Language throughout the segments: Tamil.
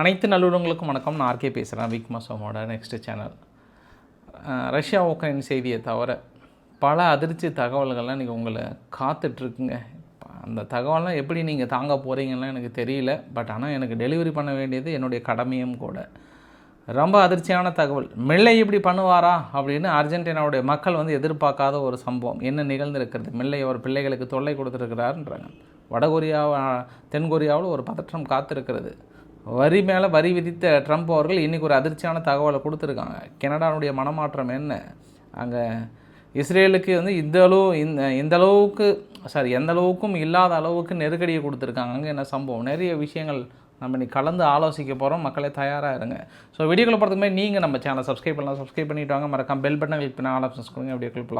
அனைத்து நல்லுறவங்களுக்கும் வணக்கம். நான் ஆர்கே பேசுகிறேன் விக் மசோமோட நெக்ஸ்ட் சேனல் ரஷ்யா உக்ரைன் செய்தியை தவிர பல அதிர்ச்சி தகவல்கள்லாம் இன்றைக்கி உங்களை காத்துட்ருக்குங்க. அந்த தகவல்லாம் எப்படி நீங்கள் தாங்க போகிறீங்கன்னு எனக்கு தெரியல. பட் ஆனால் எனக்கு டெலிவரி பண்ண வேண்டியது என்னுடைய கடமையும் கூட. ரொம்ப அதிர்ச்சியான தகவல். மெல்லை இப்படி பண்ணுவாரா அப்படின்னு அர்ஜென்டினாவுடைய மக்கள் வந்து எதிர்பார்க்காத ஒரு சம்பவம். என்ன நிகழ்ந்திருக்கிறது? மெல்லை அவர் பிள்ளைகளுக்கு தொல்லை கொடுத்துருக்கிறாருன்றாங்க. வடகொரியாவை தென்கொரியாவில் ஒரு பதற்றம் காத்திருக்கிறது. வரி மேலே வரி விதித்த ட்ரம்ப் அவர்கள் இன்றைக்கி ஒரு அதிர்ச்சியான தகவலை கொடுத்துருக்காங்க. கனடாவுடைய மனமாற்றம் என்ன? அங்கே இஸ்ரேலுக்கு வந்து இந்த அளவு இந்த இந்த அளவுக்கு சாரி எந்த அளவுக்கும் இல்லாத அளவுக்கு நெருக்கடியை கொடுத்துருக்காங்க. அங்கே என்ன சம்பவம்? நிறைய விஷயங்கள் நம்ம இன்னைக்கு கலந்து ஆலோசிக்க போகிறோம் மக்களே தயாராக இருங்க. ஸோ வீடியோக்குள்ள போகிறதுக்கு நீங்கள் நம்ம சேனலை சப்ஸ்கிரைப் பண்ணலாம். சப்ஸ்கிரைப் பண்ணிவிட்டு வாங்க. மறக்காம பெல் பட்டன் கிளிக் பண்ணால் ஆல் ஆப்ஷன்ஸ் கொடுங்க. அப்படியே கிளிக்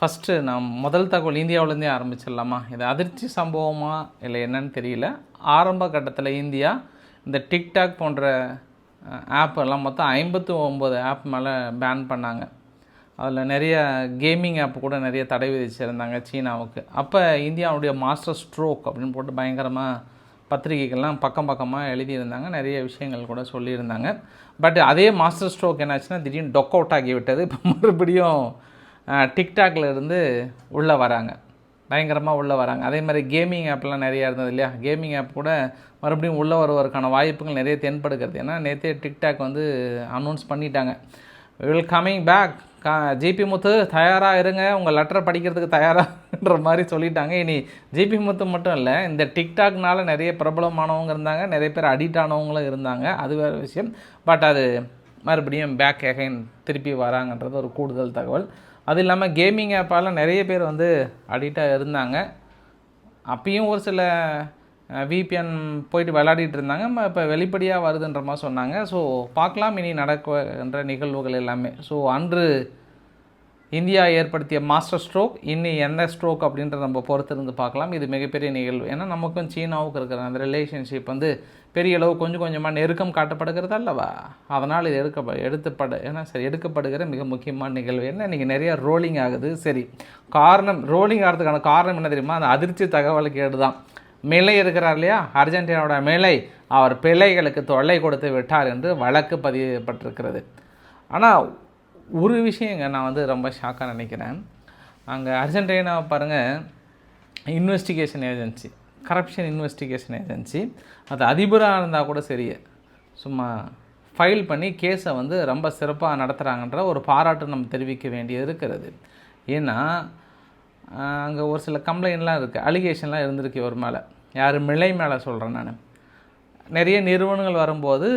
ஃபஸ்ட்டு நான் முதல் தகவல் இந்தியாவிலேருந்தே ஆரம்பிச்சிடலாமா? இது அதிர்ச்சி சம்பவமா இல்லை என்னன்னு தெரியல. ஆரம்ப கட்டத்தில் இந்தியா இந்த டிக்டாக் போன்ற ஆப் எல்லாம் மொத்தம் ஐம்பத்தி ஒம்பது ஆப் மேலே பேன் பண்ணாங்க. அதில் நிறைய கேமிங் ஆப் கூட நிறைய தடை விதிச்சிருந்தாங்க சீனாவுக்கு. அப்போ இந்தியாவுடைய மாஸ்டர் ஸ்ட்ரோக் அப்படின்னு போட்டு பயங்கரமாக பத்திரிகைகள்லாம் பக்கம் பக்கமாக எழுதியிருந்தாங்க. நிறைய விஷயங்கள் கூட சொல்லியிருந்தாங்க. பட் அதே மாஸ்டர் ஸ்ட்ரோக் என்னாச்சுன்னா திடீர்னு டொக் அவுட் ஆகிவிட்டது இப்போ மறுபடியும் டிக்டாக்ல இருந்து உள்ளே வராங்க. பயங்கரமாக உள்ளே வராங்க. அதே மாதிரி கேமிங் ஆப்லாம் நிறையா இருந்தது இல்லையா? கேமிங் ஆப் கூட மறுபடியும் உள்ளே வருவதற்கான வாய்ப்புகள் நிறைய தென்படுகிறது. ஏன்னா நேற்றே டிக்டாக் வந்து அனௌன்ஸ் பண்ணிட்டாங்க. வில் கம்மிங் பேக் கா ஜிபி முத்து தயாராக இருங்க. உங்கள் லெட்டரை படிக்கிறதுக்கு தயாராகன்ற மாதிரி சொல்லிட்டாங்க. இனி ஜிபி முத்து மட்டும் இல்லை இந்த டிக்டாக்னால நிறைய பிரபலமானவங்க இருந்தாங்க. நிறைய பேர் அடிக்ட் ஆனவங்களும் இருந்தாங்க. அது வேறு விஷயம். பட் அது மறுபடியும் பேக் எகைன் திருப்பி வராங்கன்றது ஒரு கூடுதல் தகவல். அது இல்லாமல் கேமிங் ஆப்பாலாம் நிறைய பேர் வந்து அடிக்டாக இருந்தாங்க. அப்பயும் ஒரு சில விபிஎன் போயிட்டு விளையாடிட்டு இருந்தாங்க. இப்போ வெளிப்படையாக வருதுன்ற மாதிரி சொன்னாங்க. ஸோ பார்க்கலாம் இனி நடக்கின்ற நிகழ்வுகள் எல்லாமே. ஸோ அன்று இந்தியா ஏற்படுத்திய மாஸ்டர் ஸ்ட்ரோக் இன்னி எந்த ஸ்ட்ரோக் அப்படின்றத நம்ம பொறுத்திருந்து பார்க்கலாம். இது மிகப்பெரிய நிகழ்வு. ஏன்னா நமக்கும் சீனாவுக்கும் இருக்கிற அந்த ரிலேஷன்ஷிப் வந்து பெரிய அளவு கொஞ்சம் கொஞ்சமாக நெருக்கம் காட்டப்படுகிறது அல்லவா? அதனால் இது எடுக்க எடுத்துப்பட ஏன்னா சரி எடுக்கப்படுகிற மிக முக்கியமான நிகழ்வு என்ன? இன்றைக்கி நிறைய ரோலிங் ஆகுது. சரி காரணம் ரோலிங் ஆகிறதுக்கான காரணம் என்ன தெரியுமா? அந்த அதிர்ச்சி தகவல் கேடு தான் மேலே இருக்கிறார் இல்லையா? அர்ஜென்டினாவோட மேலே. அவர் பிள்ளைகளுக்கு தொல்லை கொடுத்து விட்டார் என்று வழக்கு பதியப்பட்டிருக்கிறது. ஆனால் ஒரு விஷயங்க நான் வந்து ரொம்ப ஷாக்காக நினைக்கிறேன். அங்கே அர்ஜென்டினா பாருங்கள் investigation agency corruption investigation agency அது அதிபராக இருந்தால் கூட சரி சும்மா ஃபைல் பண்ணி கேஸை வந்து ரொம்ப சிறப்பாக நடத்துகிறாங்கன்ற ஒரு பாராட்டு நம்ம தெரிவிக்க வேண்டியது இருக்கிறது. ஏன்னா அங்கே ஒரு சில கம்ப்ளைண்ட்லாம் இருக்குது அலிகேஷன்லாம் இருந்திருக்கு ஒரு மேலே. யார் மிளை மேலே சொல்கிறேன் நான். நிறைய நிறுவனங்கள் வரும்போது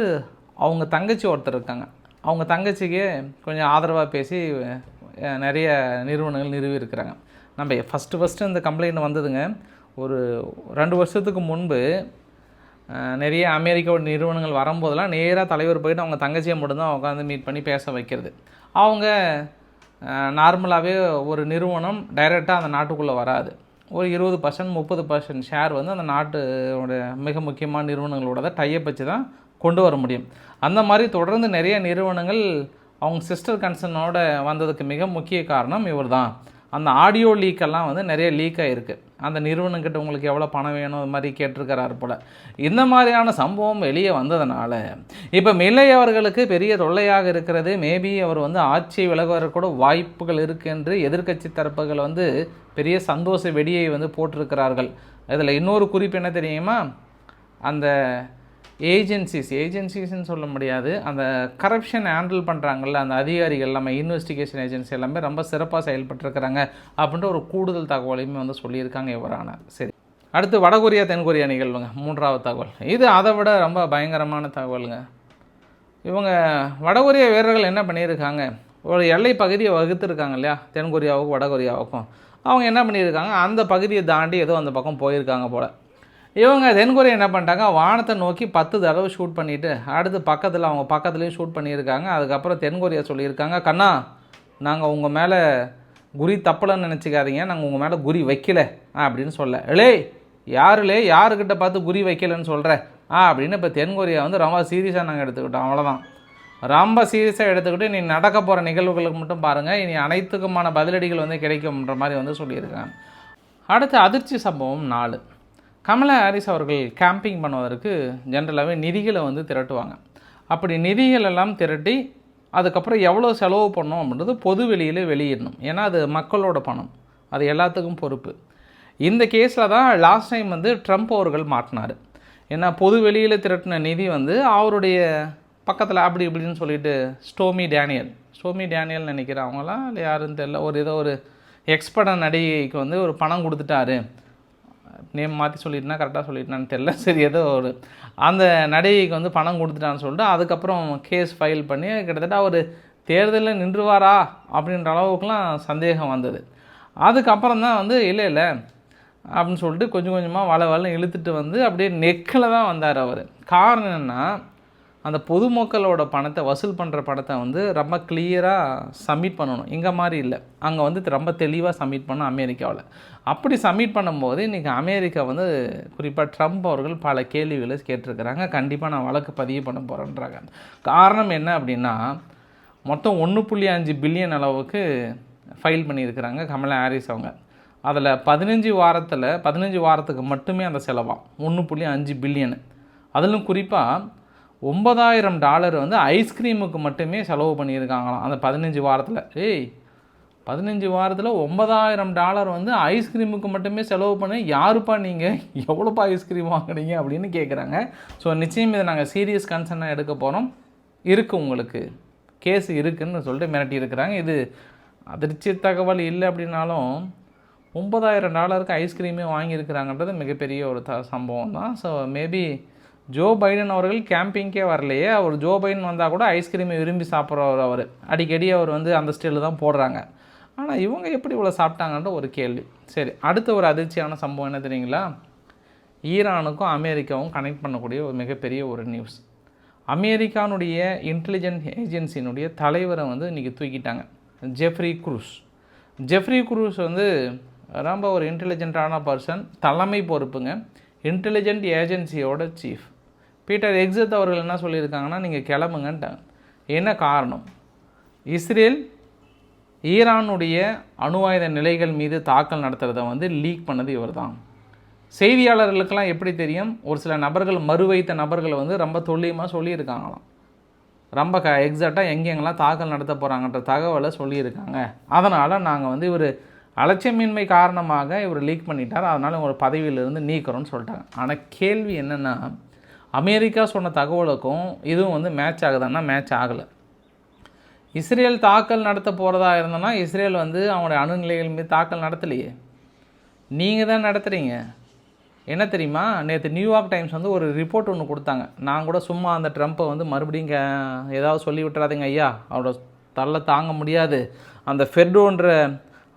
அவங்க தங்கச்சி ஒருத்தர் இருக்காங்க. அவங்க தங்கச்சிக்கு கொஞ்சம் ஆதரவாக பேசி நிறைய நிறுவனங்கள் நிறுவி இருக்கிறாங்க நம்ம ஃபஸ்ட்டு ஃபஸ்ட்டு இந்த கம்ப்ளைண்ட் வந்ததுங்க. ஒரு ரெண்டு வருஷத்துக்கு முன்பு நிறைய அமெரிக்காவோட நிறுவனங்கள் வரும்போதெல்லாம் நேராக தலைவர் போயிட்டு அவங்க தங்கச்சியை மட்டும்தான் உட்காந்து மீட் பண்ணி பேச வைக்கிறது. அவங்க நார்மலாகவே ஒரு நிறுவனம் டைரெக்டாக அந்த நாட்டுக்குள்ளே வராது. ஒரு இருபது பர்சன்ட் முப்பது பர்சன்ட் ஷேர் வந்து அந்த நாட்டோட மிக முக்கியமான நிறுவனங்களோட டையப் வச்சு தான் கொண்டு வர முடியும். அந்த மாதிரி தொடர்ந்து நிறைய நிறுவனங்கள் அவங்க சிஸ்டர் கன்சர்னோட வந்ததுக்கு மிக முக்கிய காரணம் இவர் தான். அந்த ஆடியோ லீக்கெல்லாம் வந்து நிறைய லீக் ஆகிருக்கு அந்த நிறுவனங்கிட்ட உங்களுக்கு எவ்வளோ பணம் வேணும் அது மாதிரி கேட்டிருக்கிறாரு போல். இந்த மாதிரியான சம்பவம் வெளியே வந்ததுனால இப்போ மில்லை அவர்களுக்கு பெரிய தொல்லையாக இருக்கிறது. மேபி அவர் வந்து ஆட்சி விலகுவதற்கு கூட வாய்ப்புகள் இருக்கு என்று எதிர்க்கட்சி தரப்புகள் வந்து பெரிய சந்தோஷ வெடியை வந்து போட்டிருக்கிறார்கள். அதில் இன்னொரு குறிப்பு என்ன தெரியுமா? அந்த ஏஜென்சிஸ் ஏஜென்சிஸ்ன்னு சொல்ல முடியாது. அந்த கரப்ஷன் ஹேண்டில் பண்ணுறாங்கல்ல அந்த அதிகாரிகள் நம்ம இன்வெஸ்டிகேஷன் ஏஜென்சி எல்லாமே ரொம்ப சிறப்பாக செயல்பட்டுருக்கிறாங்க அப்படின்ற ஒரு கூடுதல் தகவலையுமே வந்து சொல்லியிருக்காங்க இவரான. சரி. அடுத்து வடகொரியா தென்கொரியா நிகழ்வுங்க. மூன்றாவது தகவல். இது அதை விட ரொம்ப பயங்கரமான தகவலுங்க. இவங்க வடகொரிய வீரர்கள் என்ன பண்ணியிருக்காங்க? ஒரு எல்லை பகுதியை வகுத்துருக்காங்க இல்லையா? தென்கொரியாவுக்கும் வடகொரியாவுக்கும். அவங்க என்ன பண்ணியிருக்காங்க அந்த பகுதியை தாண்டி ஏதோ அந்த பக்கம் போயிருக்காங்க போல். இவங்க தென்கொரியா என்ன பண்ணிட்டாங்க வானத்தை நோக்கி பத்து தடவை ஷூட் பண்ணிவிட்டு அடுத்து பக்கத்தில் அவங்க பக்கத்துலேயும் ஷூட் பண்ணியிருக்காங்க. அதுக்கப்புறம் தென்கொரியா சொல்லியிருக்காங்க கண்ணா நாங்கள் உங்கள் மேலே குறி தப்பலைன்னு நினச்சிக்காதீங்க நாங்கள் உங்கள் மேலே குறி வைக்கல அப்படின்னு சொல்ல. இலே யாருலே யாருக்கிட்ட பார்த்து குறி வைக்கலன்னு சொல்கிற ஆ அப்படின்னு இப்போ தென்கொரியா வந்து ரொம்ப சீரியஸாக நாங்கள் எடுத்துக்கிட்டோம் அவ்வளோதான் ரொம்ப சீரியஸாக எடுத்துக்கிட்டு நீ நடக்க போகிற நிகழ்வுகளுக்கு மட்டும் பாருங்கள் இனி அனைத்துக்குமான பதிலடிகள் வந்து கிடைக்கும்ன்ற மாதிரி வந்து சொல்லியிருக்காங்க. அடுத்து அதிர்ச்சி சம்பவம் நாலு. கமலா ஹாரிஸ் அவர்கள் கேம்பிங் பண்ணுவதற்கு ஜென்ரலாகவே நிதிகளை வந்து திரட்டுவாங்க. அப்படி நிதிகள் எல்லாம் திரட்டி அதுக்கப்புறம் எவ்வளோ செலவு பண்ணோம் அப்படின்றது பொது வெளியில் வெளியிடணும். ஏன்னா அது மக்களோட பணம். அது எல்லாத்துக்கும் பொறுப்பு. இந்த கேஸில் தான் லாஸ்ட் டைம் வந்து ட்ரம்ப் அவர்கள் மாட்டினார். ஏன்னா பொது வெளியில் திரட்டின நிதி வந்து அவருடைய பக்கத்தில் அப்படி இப்படின்னு சொல்லிட்டு ஸ்டோமி டேனியல். ஸ்டோமி டேனியல் நினைக்கிறேன் அவங்களாம் இல்லை யாருன்னு தெரில ஒரு ஏதோ ஒரு எக்ஸ்பட நடிகைக்கு வந்து ஒரு பணம் கொடுத்துட்டாரு. நேம் மாற்றி சொல்லிட்டுனா கரெக்டாக சொல்லிட்டான்னு தெரில சரி ஏதோ ஒரு அந்த நடிகைக்கு வந்து பணம் கொடுத்துட்டான்னு சொல்லிட்டு அதுக்கப்புறம் கேஸ் ஃபைல் பண்ணி கிட்டத்தட்ட அவர் தேர்தலில் நின்றுவாரா அப்படின்ற அளவுக்குலாம் சந்தேகம் வந்தது. அதுக்கப்புறம் தான் வந்து இல்லை இல்லை அப்படின்னு சொல்லிட்டு கொஞ்சம் கொஞ்சமாக வள வள இழுத்துட்டு வந்து அப்படியே நெக்கில் தான் வந்தார் அவர். காரணம் என்னென்னா அந்த பொதுமக்களோட பணத்தை வசூல் பண்ணுற பணத்தை வந்து ரொம்ப கிளியராக சப்மிட் பண்ணணும். இங்கே மாதிரி இல்லை. அங்கே வந்து ரொம்ப தெளிவாக சப்மிட் பண்ண அமெரிக்காவில். அப்படி சப்மிட் பண்ணும்போது இன்றைக்கி அமெரிக்கா வந்து குறிப்பாக ட்ரம்ப் அவர்கள் பல கேள்விகளை கேட்டிருக்கிறாங்க. கண்டிப்பாக நான் வழக்கு பதிவு பண்ண போகிறேன்றாங்க காரணம் என்ன அப்படின்னா மொத்தம் ஒன்று புள்ளி அஞ்சு பில்லியன் அளவுக்கு ஃபைல் பண்ணியிருக்கிறாங்க கமலா ஹாரிஸ் அவங்க. அதில் பதினஞ்சு வாரத்தில் பதினஞ்சு வாரத்துக்கு மட்டுமே அந்த செலவாக ஒன்று புள்ளி அஞ்சு பில்லியனு. அதிலும் குறிப்பாக ஒன்பதாயிரம் டாலர் வந்து ஐஸ்கிரீமுக்கு மட்டுமே செலவு பண்ணியிருக்காங்களாம். அந்த பதினஞ்சு வாரத்தில். ஏய் பதினஞ்சு வாரத்தில் ஒன்பதாயிரம் டாலர் வந்து ஐஸ்கிரீமுக்கு மட்டுமே செலவு பண்ணி யாருப்பா நீங்கள் எவ்வளோப்பா ஐஸ்கிரீம் வாங்குறீங்க அப்படின்னு கேட்குறாங்க ஸோ நிச்சயம் இதை நாங்கள் சீரியஸ் கன்சர்னாக எடுக்க போகிறோம் இருக்குது உங்களுக்கு. கேஸ் இருக்குதுன்னு சொல்லிட்டு மிரட்டி இருக்கிறாங்க. இது அதிர்ச்சி தகவல் இல்லை அப்படின்னாலும் ஒன்பதாயிரம் டாலருக்கு ஐஸ்கிரீமே வாங்கியிருக்கிறாங்கன்றது மிகப்பெரிய ஒரு த சம்பவம் தான் ஸோ மேபி ஜோ பைடன் அவர்கள் கேம்பிங்கே வரலையே. அவர் ஜோ பைடன் வந்தால் கூட ஐஸ்கிரீமை விரும்பி சாப்பிட்றவர் அவர். அடிக்கடி அவர் வந்து அந்த ஸ்டைலில் தான் போடுறாங்க. ஆனால் இவங்க எப்படி இவ்வளோ சாப்பிட்டாங்கன்ற ஒரு கேள்வி. சரி அடுத்த ஒரு அதிர்ச்சியான சம்பவம் என்ன தெரியுங்களா? ஈரானுக்கும் அமெரிக்காவும் கனெக்ட் பண்ணக்கூடிய ஒரு மிகப்பெரிய ஒரு நியூஸ் அமெரிக்கானுடைய இன்டெலிஜென்ட் ஏஜென்சியினுடைய தலைவரை வந்து இன்றைக்கி தூக்கிட்டாங்க. Jeffrey cruise. ஜெஃப்ரி குரூஸ் வந்து ரொம்ப ஒரு இன்டெலிஜென்ட்டான பர்சன் தலைமை பொறுப்புங்க. இன்டெலிஜென்ட் ஏஜென்சியோட சீஃப் பீட்டர் எக்ஸத் அவர்கள் என்ன சொல்லியிருக்காங்கன்னா நீங்கள் கிளம்புங்கன்ட்டாங்க. என்ன காரணம்? இஸ்ரேல் ஈரானுடைய அணுவாயுத நிலைகள் மீது தாக்கல் நடத்துகிறத வந்து லீக் பண்ணது இவர் தான் செய்தியாளர்களுக்கெல்லாம் எப்படி தெரியும்? ஒரு சில நபர்கள் மறு வைத்த நபர்களை வந்து ரொம்ப துல்லியமாக சொல்லியிருக்காங்களாம். ரொம்ப க எக்ஸாக்டாக எங்கெங்கெல்லாம் தாக்கல் நடத்த போகிறாங்கன்ற தகவலை சொல்லியிருக்காங்க. அதனால் நாங்கள் வந்து இவர் அலட்சியமின்மை காரணமாக இவர் லீக் பண்ணிட்டார். அதனால் உங்கள் பதவியிலிருந்து நீக்கிறோன்னு சொல்லிட்டாங்க. ஆனால் கேள்வி என்னென்னா அமெரிக்கா சொன்ன தகவலுக்கும் இதுவும் வந்து மேட்ச் ஆகுதுன்னா மேட்ச் ஆகலை. இஸ்ரேல் தாக்கல் நடத்த போகிறதா இருந்தோன்னா இஸ்ரேல் வந்து அவனுடைய அணுநிலைகள் மீது தாக்கல் நடத்தலையே. நீங்கள் தான் நடத்துகிறீங்க என்ன தெரியுமா? நேற்று நியூயார்க் டைம்ஸ் வந்து ஒரு ரிப்போர்ட் ஒன்று கொடுத்தாங்க. நான் கூட சும்மா அந்த ட்ரம்ப்பை வந்து மறுபடியும் ஏதாவது சொல்லி விட்டுறாதீங்க ஐயா. அவரோட தள்ள தாங்க முடியாது. அந்த ஃபெர்டோன்ற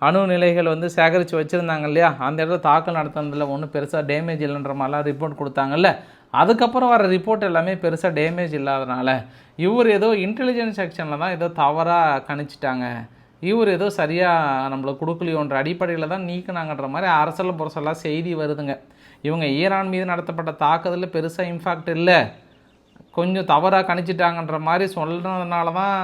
அணு நிலைகள் வந்து சேகரித்து வச்சுருந்தாங்க இல்லையா? அந்த இடத்துல தாக்கல் நடத்துனதில் ஒன்றும் பெருசாக டேமேஜ் இல்லைன்ற மாதிரிலாம் ரிப்போர்ட் கொடுத்தாங்கல்ல. அதுக்கப்புறம் வர ரிப்போர்ட் எல்லாமே பெருசாக டேமேஜ் இல்லாதனால இவர் ஏதோ இன்டெலிஜென்ஸ் செக்ஷனில் தான் ஏதோ தவறாக கணிச்சிட்டாங்க. இவர் ஏதோ சரியாக நம்மளுக்கு கொடுக்கலையோன்ற அடிப்படையில் தான் நீக்கினாங்கன்ற மாதிரி அரசல் புரசலாக செய்தி வருதுங்க. இவங்க ஈரான் மீது நடத்தப்பட்ட தாக்குதலில் பெருசாக இம்பாக்ட் இல்லை. கொஞ்சம் தவறாக கணிச்சிட்டாங்கன்ற மாதிரி சொல்கிறதுனால தான்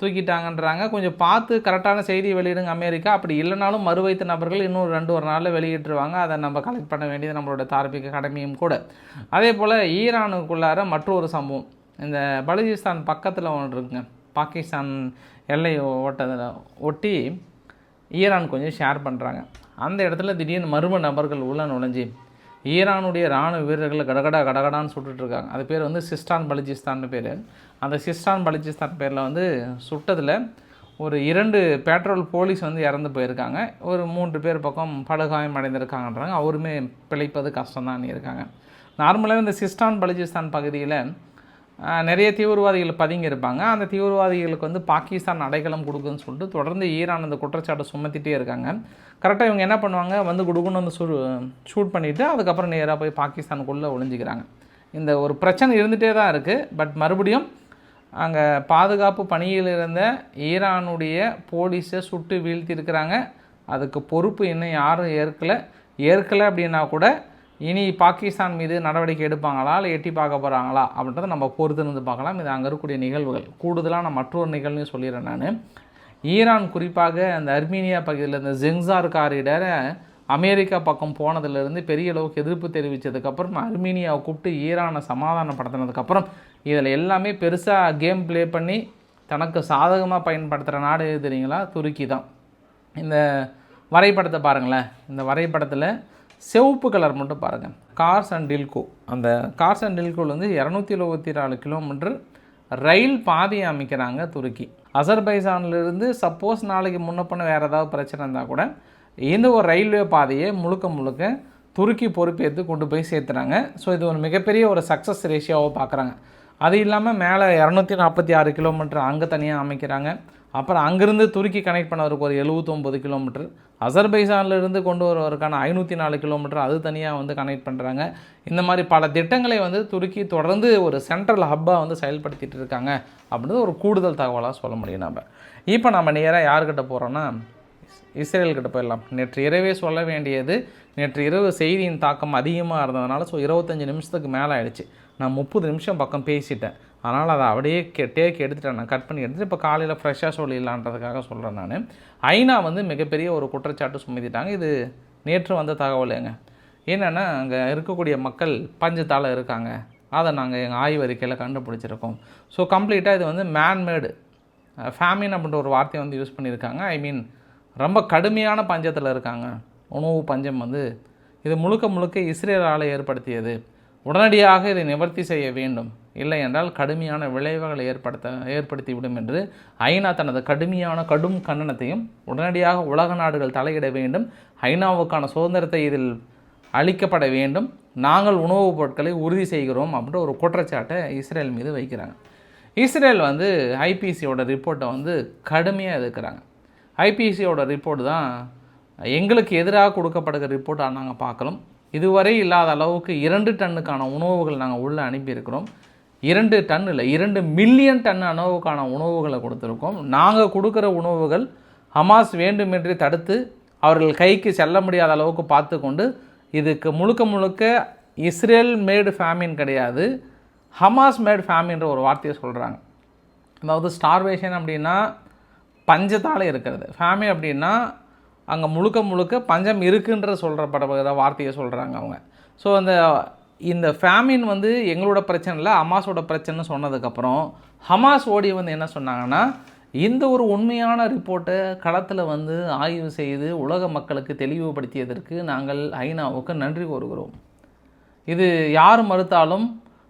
தூக்கிட்டாங்கன்றாங்க. கொஞ்சம் பார்த்து கரெக்டான செய்தி வெளியிடுங்க அமெரிக்கா. அப்படி இல்லைனாலும் மறுவைத்த நபர்கள் இன்னும் ரெண்டு ஒரு நாளில் வெளியிட்டுருவாங்க. அதை நம்ம கலெக்ட் பண்ண வேண்டியது நம்மளோட தார்மீக கடமையும் கூட. அதே போல் ஈரானுக்குள்ளார மற்றொரு சம்பவம். இந்த பலுஜிஸ்தான் பக்கத்தில் ஒன்று இருக்குங்க. பாகிஸ்தான் எல்லை ஓட்டதில் ஒட்டி ஈரான் கொஞ்சம் ஷேர் பண்ணுறாங்க அந்த இடத்துல திடீர்னு மர்ம நபர்கள் உள்ள நுழைஞ்சி ஈரானுடைய இராணுவ வீரர்களை கடகடா கடகடான்னு சுட்டுட்ருக்காங்க. அது பேர் வந்து சிஸ்டான் பலுஜிஸ்தான் பேர். அந்த சிஸ்டான் பலுஜிஸ்தான் பேரில் வந்து சுட்டதில் ஒரு இரண்டு பெட்ரோல் போலீஸ் வந்து இறந்து போயிருக்காங்க. ஒரு மூன்று பேர் பக்கம் படுகாயம் அடைந்திருக்காங்கன்றாங்க. அவருமே பிழைப்பது கஷ்டம்தான் இருக்காங்க. நார்மலாக இந்த சிஸ்டான் பலுஜிஸ்தான் பகுதியில் நிறைய தீவிரவாதிகள் பதுங்கி இருப்பாங்க. அந்த தீவிரவாதிகளுக்கு வந்து பாகிஸ்தான் அடைக்கலம் கொடுக்குன்னு சொல்லிட்டு தொடர்ந்து ஈரான் அந்த குற்றச்சாட்டை சுமத்திட்டே இருக்காங்க. கரெக்டாக இவங்க என்ன பண்ணுவாங்க? வந்து கொடுக்குன்னு வந்து ஷூ ஷூட் பண்ணிவிட்டு அதுக்கப்புறம் நேராக போய் பாகிஸ்தானுக்குள்ளே ஒழிஞ்சிக்கிறாங்க இந்த ஒரு பிரச்சனை இருந்துகிட்டே தான் இருக்குது பட் மறுபடியும் அங்கே பாதுகாப்பு பணியில் இருந்த ஈரானுடைய போலீஸை சுட்டு வீழ்த்தியிருக்கிறாங்க அதுக்கு பொறுப்பு இன்னும் யாரும் ஏற்கலை ஏற்கலை அப்படின்னா கூட இனி பாகிஸ்தான் மீது நடவடிக்கை எடுப்பாங்களா இல்லை எட்டி பார்க்க போகிறாங்களா அப்படின்றத நம்ம பொறுத்து இருந்து பார்க்கலாம். இது அங்கே இருக்கக்கூடிய நிகழ்வுகள். கூடுதலாக நான் மற்றொரு நிகழ்வுன்னு சொல்லிடுறேன் நான். ஈரான் குறிப்பாக அந்த அர்மீனியா பகுதியில் இந்த ஜெங்சார் காரிடரை அமெரிக்கா பக்கம் போனதுலேருந்து பெரிய அளவுக்கு எதிர்ப்பு தெரிவித்ததுக்கப்புறம் அர்மீனியாவை கூப்பிட்டு ஈரானை சமாதானப்படுத்தினதுக்கப்புறம் இதில் எல்லாமே பெருசாக கேம் ப்ளே பண்ணி தனக்கு சாதகமாக பயன்படுத்துகிற நாடு எது தெரியுங்களா? துருக்கி தான். இந்த வரைபடத்தை பாருங்களேன். இந்த வரைபடத்தில் சிவப்பு கலர் மட்டும் பாருங்கள் கார்ஸ் அண்ட் டில்கோ அந்த கார்ஸ் அண்ட் டில்கோவில் வந்து இரநூத்தி எழுபத்தி நாலு கிலோமீட்டர் ரயில் பாதையை அமைக்கிறாங்க துருக்கி. அசர்பைசான்லேருந்து சப்போஸ் நாளைக்கு முன்ன பண்ண வேறு ஏதாவது பிரச்சனை இருந்தால் கூட இந்த ஒரு ரயில்வே பாதையை முழுக்க முழுக்க துருக்கி பொறுப்பேற்று கொண்டு போய் சேர்த்துறாங்க. ஸோ இது ஒரு மிகப்பெரிய ஒரு சக்ஸஸ் ரேஷியோவை பார்க்குறாங்க. அது இல்லாமல் மேலே இரநூத்தி நாற்பத்தி ஆறு கிலோமீட்டர் அங்கே தனியாக அமைக்கிறாங்க. அப்புறம் அங்கேருந்து துருக்கி கனெக்ட் பண்ணவருக்கு ஒரு எழுபத்தொம்பது கிலோமீட்டர் அசர்பைசான்லேருந்து கொண்டு வருவதற்கான ஐநூற்றி நாலு கிலோமீட்டர் அது தனியாக வந்து கனெக்ட் பண்ணுறாங்க இந்த மாதிரி பல திட்டங்களை வந்து துருக்கி தொடர்ந்து ஒரு சென்ட்ரல் ஹப்பாக வந்து செயல்படுத்திட்டு இருக்காங்க. அப்படின்றது ஒரு கூடுதல் தகவலாக சொல்ல முடியும் நம்ம இப்போ நம்ம நேராக யார்கிட்ட போகிறோன்னா இஸ்ரேல்கிட்ட போயிடலாம். நேற்று இரவே சொல்ல வேண்டியது நேற்று இரவு செய்தியின் தாக்கம் அதிகமாக இருந்ததுனால ஸோ இருபத்தஞ்சி நிமிஷத்துக்கு மேலே ஆயிடுச்சு. நான் முப்பது நிமிஷம் பக்கம் பேசிட்டேன். அதனால் அதை அப்படியே கே டேக் எடுத்துட்டேன். நான் கட் பண்ணி எடுத்துகிட்டு இப்போ காலையில் ஃப்ரெஷ்ஷாக சொல்லிடலான்றதுக்காக சொல்கிறேன் நான். ஐநா வந்து மிகப்பெரிய ஒரு குற்றச்சாட்டு சுமத்திட்டாங்க. இது நேற்று வந்த தகவலுங்க என்னென்னா அங்கே இருக்கக்கூடிய மக்கள் பஞ்சத்தால் இருக்காங்க. அதை நாங்கள் எங்கள் ஆய்வறிக்கையில் கண்டுபிடிச்சிருக்கோம். ஸோ கம்ப்ளீட்டாக இது வந்து மேன்மேடு ஃபேமின் அப்படின்ற ஒரு வார்த்தையை வந்து யூஸ் பண்ணியிருக்காங்க. ஐ மீன் ரொம்ப கடுமையான பஞ்சத்தில் இருக்காங்க. உணவு பஞ்சம் வந்து இது முழுக்க முழுக்க இஸ்ரேலால் ஏற்படுத்தியது. உடனடியாக இதை நிவர்த்தி செய்ய வேண்டும். இல்லை என்றால் கடுமையான விளைவுகளை ஏற்படுத்த ஏற்படுத்திவிடும் என்று ஐநா தனது கடுமையான கடும் கண்டனத்தையும் உடனடியாக உலக நாடுகள் தலையிட வேண்டும். ஐநாவுக்கான சுதந்திரத்தை இதில் அளிக்கப்பட வேண்டும். நாங்கள் உணவுப் பொருட்களை உறுதி செய்கிறோம் அப்படின்ற ஒரு குற்றச்சாட்டை இஸ்ரேல் மீது வைக்கிறாங்க. இஸ்ரேல் வந்து ஐபிசியோட ரிப்போர்ட்டை வந்து கடுமையாக எதிர்க்கிறாங்க. ஐபிசியோட ரிப்போர்ட் தான் எங்களுக்கு எதிராக கொடுக்கப்படுகிற ரிப்போர்ட்டாக நாங்கள் பார்க்கலாம் இதுவரை இல்லாத அளவுக்கு இரண்டு டன்னுக்கான உணவுகள் நாங்கள் உள்ளே அனுப்பியிருக்கிறோம். இரண்டு டன் இல்லை இரண்டு மில்லியன் டன் உணவுக்கான உணவுகளை கொடுத்துருக்கோம். நாங்கள் கொடுக்குற உணவுகள் ஹமாஸ் வேண்டுமென்றே தடுத்து அவர்கள் கைக்கு செல்ல முடியாத அளவுக்கு பார்த்து கொண்டு இதுக்கு முழுக்க முழுக்க இஸ்ரேல் மேடு ஃபேமின் கிடையாது. ஹமாஸ் மேடு ஃபேமின்ற ஒரு வார்த்தையை சொல்கிறாங்க அதாவது ஸ்டார்வேஷன் அப்படின்னா பஞ்சத்தால் இருக்கிறது. ஃபேமி அப்படின்னா அங்கே முழுக்க முழுக்க பஞ்சம் இருக்குன்ற சொல்கிறப்படுகிற வார்த்தையை சொல்கிறாங்க அவங்க. ஸோ அந்த இந்த ஃபேமின் வந்து எங்களோட பிரச்சனை இல்லை ஹமாஸோட பிரச்சனை சொன்னதுக்கப்புறம் ஹமாஸ் ஓடி வந்து என்ன சொன்னாங்கன்னா இந்த ஒரு உண்மையான ரிப்போர்ட்டை களத்தில் வந்து ஆய்வு செய்து உலக மக்களுக்கு தெளிவுபடுத்தியதற்கு நாங்கள் ஐநாவுக்கு நன்றி கூறுகிறோம். இது யார் மறுத்தாலும்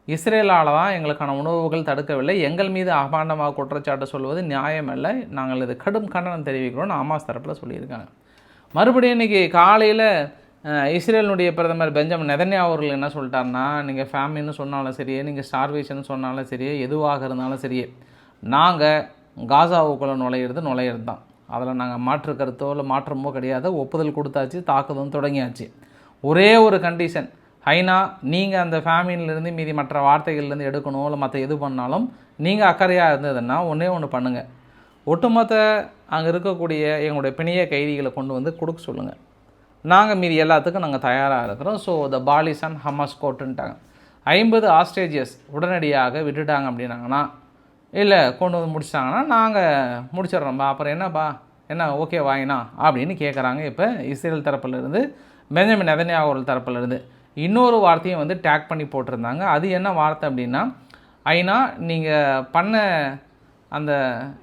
இஸ்ரேலால் தான் எங்களுக்கான உணவுகள் தடுக்கவில்லை. எங்கள் மீது அபாண்டமாக குற்றச்சாட்டு சொல்வது நியாயமல்ல. நாங்கள் இது கடும் கண்டனம் தெரிவிக்கிறோம்னு ஹமாஸ் தரப்பில் சொல்லியிருக்காங்க. மறுபடியும் இன்றைக்கி காலையில் இஸ்ரேலினுடைய பிரதமர் பெஞ்சமின் நெதன்யா அவர்கள் என்ன சொல்லிட்டாருன்னா நீங்கள் ஃபேமிலின்னு சொன்னாலும் சரியே நீங்கள் ஸ்டார்வேஷன் சொன்னாலும் சரியே எதுவாக இருந்தாலும் சரியே நாங்கள் காசாவுக்குள்ளே நுழையிறது நுழையிறது தான். அதில் நாங்கள் மாற்று கருத்தோ இல்லை மாற்றமோ கிடையாது. ஒப்புதல் கொடுத்தாச்சு தாக்குதலும் தொடங்கியாச்சு. ஒரே ஒரு கண்டிஷன் ஐநா நீங்கள் அந்த ஃபேமிலியிலேருந்து மீதி மற்ற வார்த்தைகள்லேருந்து எடுக்கணும் இல்லை மற்ற எது பண்ணாலும் நீங்கள் அக்கறையாக இருந்ததுன்னா ஒன்றே ஒன்று பண்ணுங்கள் ஒட்டுமொத்த அங்கே இருக்கக்கூடிய எங்களுடைய பிணைய கைதிகளை கொண்டு வந்து கொடுக்க சொல்லுங்கள் நாங்கள் மீதி எல்லாத்துக்கும் நாங்கள் தயாராக இருக்கிறோம். So the police and Hamas கோட்டுன்ட்டாங்க ஐம்பது ஆஸ்ட்ரேஜியஸ் உடனடியாக விட்டுட்டாங்க அப்படின்னாங்கன்னா இல்லை கொண்டு வந்து முடிச்சிட்டாங்கன்னா நாங்கள் முடிச்சிடுறோம்ப்பா அப்புறம் என்னப்பா? என்ன ஓகே வாங்கினா அப்படின்னு கேட்குறாங்க இப்போ இஸ்ரேல் தரப்புலேருந்து பெஞ்சமின் நெதன்யாகுவல் தரப்புலேருந்து. இன்னொரு வார்த்தையும் வந்து டேக் பண்ணி போட்டிருந்தாங்க. அது என்ன வார்த்தை அப்படின்னா ஐநா நீங்கள் பண்ண அந்த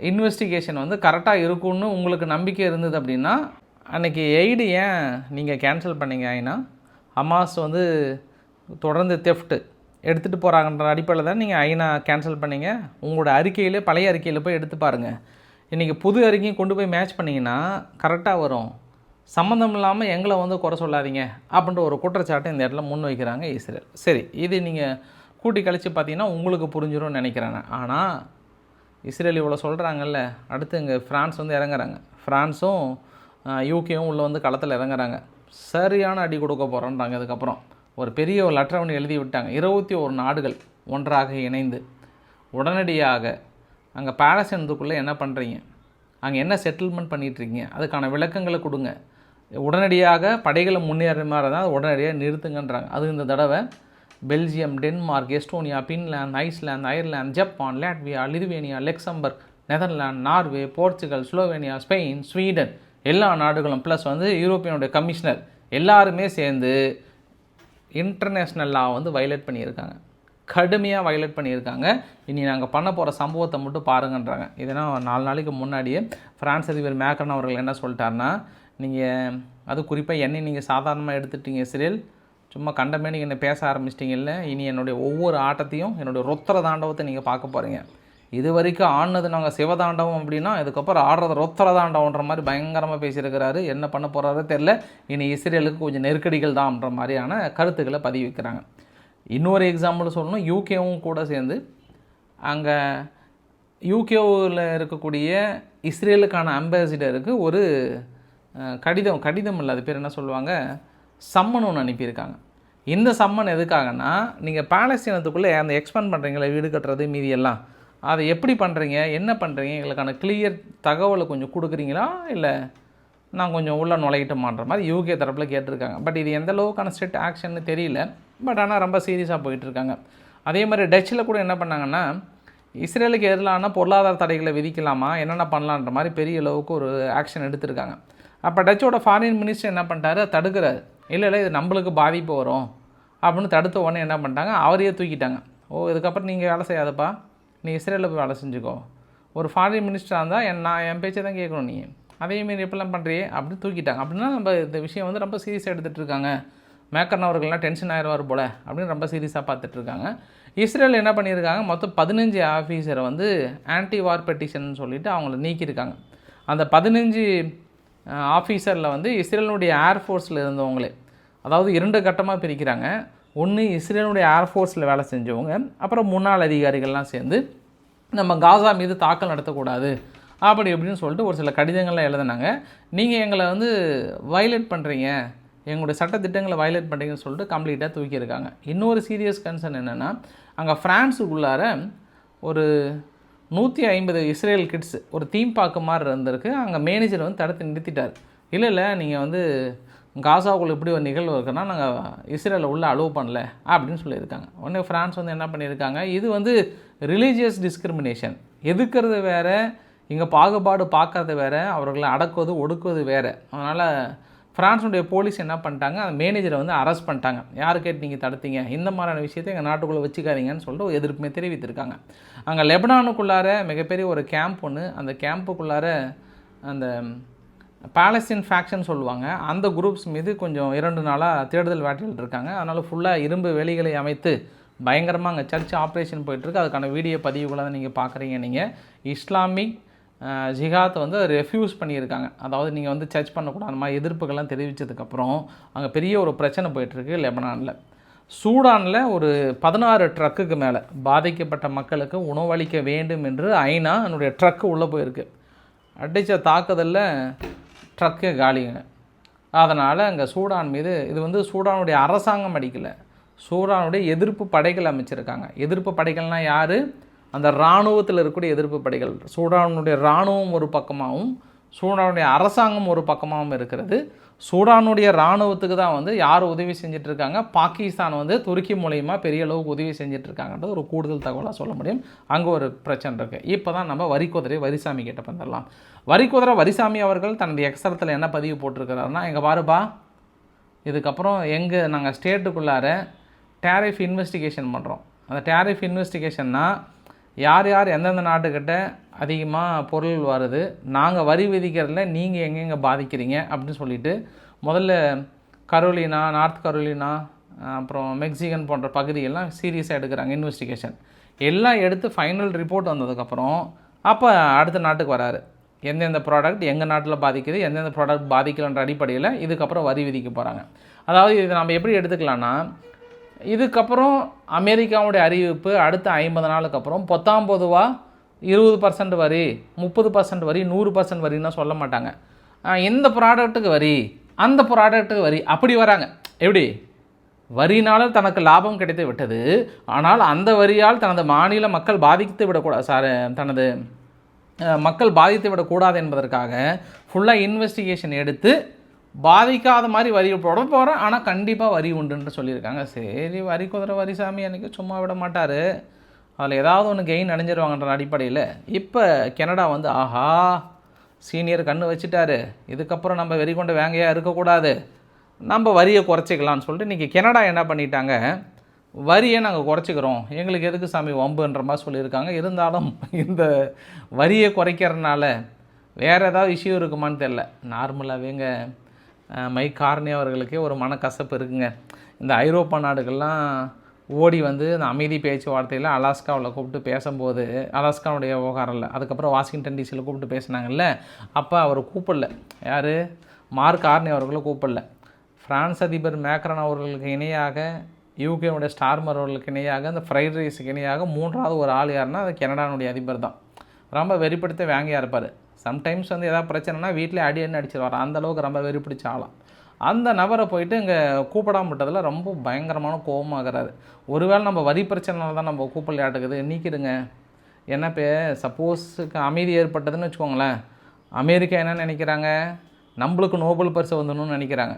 இன்வெஸ்டிகேஷன் வந்து கரெக்டாக இருக்கும்னு உங்களுக்கு நம்பிக்கை இருந்தது அப்படின்னா அன்றைக்கி எய்டு ஏன் நீங்கள் கேன்சல் பண்ணீங்க ஐநா ஹமாஸ் வந்து தொடர்ந்து தெஃப்ட்டு எடுத்துகிட்டு போகிறாங்கன்ற அடிப்படையில் தான் நீங்கள் ஐநா கேன்சல் பண்ணீங்க. உங்களோட அறிக்கையில் பழைய அறிக்கையில் போய் எடுத்து பாருங்கள் இன்றைக்கி புது அறிக்கையும் கொண்டு போய் மேட்ச் பண்ணிங்கன்னா கரெக்டாக வரும். சம்மந்தம் இல்லாமல் எங்களை வந்து குறை சொல்லாதீங்க அப்படின்ற ஒரு குற்றச்சாட்டை இந்த இடத்துல முன் வைக்கிறாங்க இஸ்ரேல். சரி இது நீங்கள் கூட்டி கழித்து பார்த்தீங்கன்னா உங்களுக்கு புரிஞ்சிடும்னு நினைக்கிறேன் ஆனால் இஸ்ரேல் இவ்வளோ சொல்கிறாங்கல்ல அடுத்து இங்கே ஃப்ரான்ஸ் வந்து இறங்குறாங்க. ஃப்ரான்ஸும் யூகேவும் உள்ளே வந்து களத்தில் இறங்குறாங்க. சரியான அடி கொடுக்க போகிறோன்றாங்க அதுக்கப்புறம் ஒரு பெரிய ஒரு லெட்டர் ஒன்று எழுதி விட்டாங்க. இருபத்தி ஒரு நாடுகள் ஒன்றாக இணைந்து. உடனடியாக அங்கே பேலஸ்தீனத்துக்குள்ளே என்ன பண்ணுறீங்க அங்கே என்ன செட்டில்மெண்ட் பண்ணிகிட்ருக்கீங்க அதுக்கான விளக்கங்களை கொடுங்க. உடனடியாக படைகளை முன்னேற மாதிரி தான் உடனடியாக நிறுத்துங்கன்றாங்க. அது இந்த தடவை Belgium Denmark Estonia Finland Iceland Ireland Japan Latvia Lithuania Luxembourg Netherlands Norway Portugal Slovenia Spain Sweden. எல்லா நாடுகளும் ப்ளஸ் வந்து யூரோப்பியனுடைய கமிஷனர். எல்லாருமே சேர்ந்து இன்டர்நேஷ்னல் லா வந்து வயலேட் பண்ணியிருக்காங்க. கடுமையாக வயலேட் பண்ணியிருக்காங்க. இனி நாங்கள் பண்ண போகிற சம்பவத்தை மட்டும் பாருங்கன்றாங்க. இதனா நாலு நாளைக்கு முன்னாடியே பிரான்ஸ் அதிபர் மேக்ரன் அவர்கள் என்ன சொல்லிட்டாருன்னா நீங்கள் அது குறிப்பாக என்னை நீங்கள் சாதாரணமாக எடுத்துட்டீங்க இஸ்ரேல் சும்மா கண்டமே நீங்கள் என்ன பேச ஆரம்பிச்சிட்டிங்கல்ல? இனி என்னுடைய ஒவ்வொரு ஆட்டத்தையும் என்னுடைய ரொத்தர தாண்டவத்தை நீங்கள் பார்க்க போகிறீங்க இது வரைக்கும் ஆடினது நாங்கள் சிவதாண்டவம் அப்படின்னா இதுக்கப்புறம் ஆடுறது ரொத்தர தாண்டவன்ற மாதிரி பயங்கரமாக பேசியிருக்கிறாரு. என்ன பண்ண போகிறாரோ தெரில இனி இஸ்ரேலுக்கு கொஞ்சம் நெருக்கடிகள் தான்ன்ற மாதிரியான கருத்துக்களை பதிவிக்கிறாங்க இன்னொரு எக்ஸாம்பிள் சொல்லணும். யூகேவும் கூட சேர்ந்து அங்கே யூகேவில் இருக்கக்கூடிய இஸ்ரேலுக்கான அம்பாசிடருக்கு ஒரு கடிதம் கடிதம் இல்லை அது பேர் என்ன சொல்லுவாங்க? சம்மன் ஒன்று அனுப்பியிருக்காங்க. இந்த சம்மன் எதுக்காகன்னா நீங்கள் பாலஸ்தீனத்துக்குள்ளே அந்த எக்ஸ்பேண்ட் பண்ணுறீங்களே வீடு கட்டுறது மீதி எல்லாம் அதை எப்படி பண்ணுறீங்க என்ன பண்ணுறீங்க எங்களுக்கான கிளியர் தகவலை கொஞ்சம் கொடுக்குறீங்களா? இல்லை நான் கொஞ்சம் உள்ளே நுழையிட்டோமான்ற மாதிரி யூகே தரப்பில் கேட்டிருக்காங்க. பட் இது எந்த அளவுக்கான ஸ்ட்ரிக்ட் ஆக்ஷன்னு தெரியல. பட் ஆனால் ரொம்ப சீரியஸாக போயிட்டுருக்காங்க. அதே மாதிரி டச்சில் கூட என்ன பண்ணாங்கன்னா இஸ்ரேலுக்கு எதிரான பொருளாதார தடைகளை விதிக்கலாமா? என்னென்ன பண்ணலான்ற மாதிரி பெரிய அளவுக்கு ஒரு ஆக்ஷன் எடுத்திருக்காங்க. அப்போ டச்சோட ஃபாரின் மினிஸ்டர் என்ன பண்ணிட்டாரு? தடுக்கிறாரு. இல்லை இல்லை இது நம்மளுக்கு பாதிப்பு வரும். அப்படின்னு தடுத்த உடனே என்ன பண்ணிட்டாங்க அவரையே தூக்கிட்டாங்க. ஓ இதுக்கப்புறம் நீங்கள் வேலை செய்யாதப்பா. நீ இஸ்ரேலில் போய் வேலை செஞ்சுக்கோ. ஒரு ஃபாரின் மினிஸ்டராக இருந்தால் என் நான் என் பேச்சை தான் கேட்கணும் நீ. அதேமாரி எப்படிலாம் பண்ணுறியே அப்படின்னு தூக்கிட்டாங்க. அப்படின்னா நம்ம இந்த விஷயம் வந்து ரொம்ப சீரியஸாக எடுத்துகிட்டு இருக்காங்க. மேக்கர்ன் அவர்கள்லாம் டென்ஷன் ஆயிடுவார் போல் அப்படின்னு ரொம்ப சீரியஸாக பார்த்துட்ருக்காங்க இஸ்ரேல் என்ன பண்ணியிருக்காங்க மொத்தம் பதினஞ்சு ஆஃபீஸரை வந்து ஆன்டி வார் பெட்டிஷன் சொல்லிட்டு அவங்கள நீக்கியிருக்காங்க. அந்த பதினஞ்சு ஆஃபீஸரில் வந்து இஸ்ரேலினுடைய ஏர்ஃபோர்ஸில் இருந்தவங்களே. அதாவது இரண்டு கட்டமாக பிரிக்கிறாங்க. ஒன்று இஸ்ரேலுடைய ஏர்ஃபோர்ஸில் வேலை செஞ்சவங்க. அப்புறம் முன்னாள் அதிகாரிகள்லாம் சேர்ந்து நம்ம காசா மீது தாக்கல் நடத்தக்கூடாது. அப்படி இப்படின்னு சொல்லிட்டு ஒரு சில கடிதங்கள்லாம் எழுதினாங்க. நீங்கள் எங்களை வந்து வயலேட் பண்ணுறீங்க எங்களுடைய சட்டத்திட்டங்களை வயலேட் பண்ணுறீங்கன்னு சொல்லிட்டு கம்ப்ளீட்டாக தூக்கியிருக்காங்க இன்னொரு சீரியஸ் கன்சர்ன் என்னென்னா அங்கே ஃப்ரான்ஸுக்குள்ளார ஒரு நூற்றி ஐம்பது இஸ்ரேல் கிட்ஸ் ஒரு தீம் பார்க்க மாதிரி இருந்திருக்கு. அங்கே மேனேஜர் வந்து தடுத்து நிறுத்திட்டார். இல்லை இல்லை நீங்கள் வந்து காசாவுக்குள்ள இப்படி ஒரு நிகழ்வு இருக்குன்னா நாங்கள் இஸ்ரேலில் உள்ளே அலோவ் பண்ணல அப்படின்னு சொல்லியிருக்காங்க. உடனே ஃப்ரான்ஸ் வந்து என்ன பண்ணியிருக்காங்க? இது வந்து ரிலீஜியஸ் டிஸ்கிரிமினேஷன் எதுக்கிறது வேறு? இங்கே பாகுபாடு பார்க்கறது வேறு. அவர்களை அடக்குவது ஒடுக்குவது வேறு. அதனால் ஃப்ரான்ஸுடைய போலீஸ் என்ன பண்ணிட்டாங்க அந்த மேனேஜரை வந்து அரெஸ்ட் பண்ணிட்டாங்க. யார் கேட்டு நீங்கள் தடுத்தீங்க? இந்த மாதிரியான விஷயத்தை எங்கள் நாட்டுக்குள்ளே வச்சுக்காதீங்கன்னு சொல்லிட்டு எதிர்ப்புமே தெரிவித்திருக்காங்க. அங்கே லெபனானுக்குள்ளார மிகப்பெரிய ஒரு கேம்ப் ஒன்று அந்த கேம்புக்குள்ளார அந்த பாலஸ்தீன் ஃபேக்ஷன் சொல்லுவாங்க. அந்த குரூப்ஸ் மீது கொஞ்சம் இரண்டு நாளாக தேடுதல் வேட்டையில் இருக்காங்க. அதனால் ஃபுல்லாக இரும்பு வேலிகளை அமைத்து பயங்கரமாக அங்கே சர்ச் ஆப்ரேஷன் போயிட்டுருக்கு அதுக்கான வீடியோ பதிவுகளை தான் நீங்கள் பார்க்குறீங்க நீங்கள் இஸ்லாமிக் அஹ், ஜிஹாத் வந்து ரெஃப்யூஸ் பண்ணியிருக்காங்க. அதாவது நீங்கள் வந்து சர்ச் பண்ணக்கூடாது. அந்த மாதிரி எதிர்ப்புகள்லாம் தெரிவித்ததுக்கப்புறம் அங்கே பெரிய ஒரு பிரச்சனை போயிட்டுருக்கு லெபனானில். சூடானில் ஒரு பதினாறு ட்ரக்குக்கு மேலே பாதிக்கப்பட்ட மக்களுக்கு உணவளிக்க வேண்டும் என்று ஐநா என்னுடைய ட்ரக்கு உள்ளே போயிருக்கு. அடித்த தாக்குதலில் ட்ரக்கு காலிங்க. அதனால் அங்கே சூடான் மீது இது வந்து சூடானுடைய அரசாங்கம் அடிக்கலை. சூடானுடைய எதிர்ப்பு படைகள் அமைச்சிருக்காங்க. எதிர்ப்பு படைகள்னால் யார்? அந்த இராணுவத்தில் இருக்கக்கூடிய எதிர்ப்பு படைகள் சூடானுடைய இராணுவம் ஒரு பக்கமாகவும் சூடானுடைய அரசாங்கம் ஒரு பக்கமாகவும் இருக்கிறது. சூடானுடைய இராணுவத்துக்கு தான் வந்து யார் உதவி செஞ்சுட்டு இருக்காங்க பாகிஸ்தான் வந்து துருக்கி மூலயமா பெரிய அளவுக்கு உதவி செஞ்சிட்ருக்காங்கன்றது ஒரு கூடுதல் தகவலாக சொல்ல முடியும். அங்கே ஒரு பிரச்சனை இருக்குது இப்போ தான் நம்ம வரிக்குதிரை வரிசாமி கிட்ட வந்துடலாம் வரிக்குதிரை வரிசாமி அவர்கள் தனது எக்ஸரத்தில் என்ன பதிவு போட்டிருக்கிறாருன்னா எங்கள் பாருப்பா இதுக்கப்புறம் எங்கள் நாங்கள் ஸ்டேட்டுக்குள்ளார டேரிஃப் இன்வெஸ்டிகேஷன் பண்ணுறோம் அந்த டேரிஃப் இன்வெஸ்டிகேஷன்னா யார் யார் எந்தெந்த நாட்டுக்கிட்ட அதிகமாக பொருள் வருது நாங்கள் வரி விதிக்கிறதுல நீங்கள் எங்கெங்கே பாதிக்கிறீங்க அப்படின்னு சொல்லிட்டு முதல்ல கரோலினா நார்த் கரோலினா அப்புறம் மெக்சிகன் போன்ற பகுதியெல்லாம் சீரியஸாக எடுக்கிறாங்க இன்வெஸ்டிகேஷன் எல்லாம் எடுத்து ஃபைனல் ரிப்போர்ட் வந்ததுக்கப்புறம் அப்போ அடுத்த நாட்டுக்கு வராரு. எந்தெந்த ப்ராடக்ட் எங்கள் நாட்டில் பாதிக்குது எந்தெந்த ப்ராடக்ட் பாதிக்கலன்ற அடிப்படையில் இதுக்கப்புறம் வரி விதிக்க போகிறாங்க அதாவது இது நம்ம எப்படி எடுத்துக்கலாம்னா இதுக்கப்புறம் அமெரிக்காவுடைய அறிவிப்பு அடுத்த ஐம்பது நாளுக்கு அப்புறம் பத்தாம் பொதுவாக இருபது பர்சன்ட் வரி முப்பது பர்சன்ட் வரி நூறு பர்சன்ட் வரின்னா சொல்ல மாட்டாங்க. இந்த ப்ராடக்ட்டுக்கு வரி அந்த ப்ராடக்ட்டுக்கு வரி அப்படி வராங்க. எப்படி? வரினால் தனக்கு லாபம் கிடைத்து விட்டது. ஆனால் அந்த வரியால் தனது மாநில மக்கள் பாதித்து விடக்கூடாது சார் தனது மக்கள் பாதித்து விடக்கூடாது என்பதற்காக ஃபுல்லாக இன்வெஸ்டிகேஷன் எடுத்து பாதிக்காத மாதிரி வரி போட போகிறேன் ஆனால் கண்டிப்பாக வரி உண்டுன்னு சொல்லியிருக்காங்க. சரி வரி குதிரை வரி சாமி எனக்கு சும்மா விட மாட்டார். அதில் ஏதாவது ஒன்று கெயின் அடைஞ்சிருவாங்கன்ற அடிப்படையில் இப்போ கனடா வந்து ஆஹா சீனியர் கண்ணு வச்சுட்டாரு. இதுக்கப்புறம் நம்ம வெறி கொண்ட வேங்கையாக இருக்கக்கூடாது. நம்ம வரியை குறைச்சிக்கலாம்னு சொல்லிட்டு இன்றைக்கி கனடா என்ன பண்ணிட்டாங்க? வரியை நாங்கள் குறைச்சிக்கிறோம். எங்களுக்கு எதுக்கு சாமி வம்புன்ற மாதிரி சொல்லியிருக்காங்க. இருந்தாலும் இந்த வரியை குறைக்கிறதுனால வேறு ஏதாவது இஷ்யூ இருக்குமான்னு தெரில நார்மலாகவேங்க மைக் கார்னி அவர்களுக்கே ஒரு மனக்கசப்பு இருக்குங்க. இந்த ஐரோப்பா நாடுகள்லாம் ஓடி வந்து இந்த அமைதி பேச்சுவார்த்தையில் அலாஸ்காவில் கூப்பிட்டு பேசும்போது அலாஸ்காவுடைய விவகாரம் இல்லை அதுக்கப்புறம் வாஷிங்டன் டிசியில் கூப்பிட்டு பேசினாங்கல்ல அப்போ அவர் கூப்பிடல. யார்? மார்க் ஆர்னி அவர்களை கூப்பிடல. ஃப்ரான்ஸ் அதிபர் மேக்ரன் அவர்களுக்கு இணையாக யூகேவுடைய ஸ்டார்மர் அவர்களுக்கு இணையாக அந்த ஃப்ரைட் ரைஸுக்கு இணையாக மூன்றாவது ஒரு ஆள் யாருன்னா அது கனடானுடைய அதிபர் தான். ரொம்ப வெறிப்படுத்த வேங்கையாக இருப்பார் சம்டைம்ஸ் வந்து எதாவது பிரச்சனைனா வீட்டிலே அடி அடி அடிச்சிருவார் அந்தளவுக்கு ரொம்ப வெறிப்பிடிச்ச ஆளாம் அந்த நபரை போயிட்டு இங்கே கூப்பிடாம விட்டதில் ரொம்ப பயங்கரமான கோபமாகிறாரு ஒருவேளை நம்ம வரி பிரச்சனைனால தான் நம்ம கூப்பிடலையாட்டுக்குது நீக்கிடுங்க. என்ன பே சப்போஸுக்கு அமைதி ஏற்பட்டதுன்னு வச்சுக்கோங்களேன். அமெரிக்கா என்ன நினைக்கிறாங்க? நம்மளுக்கு நோபல் பரிசு வந்துடணும்னு நினைக்கிறாங்க.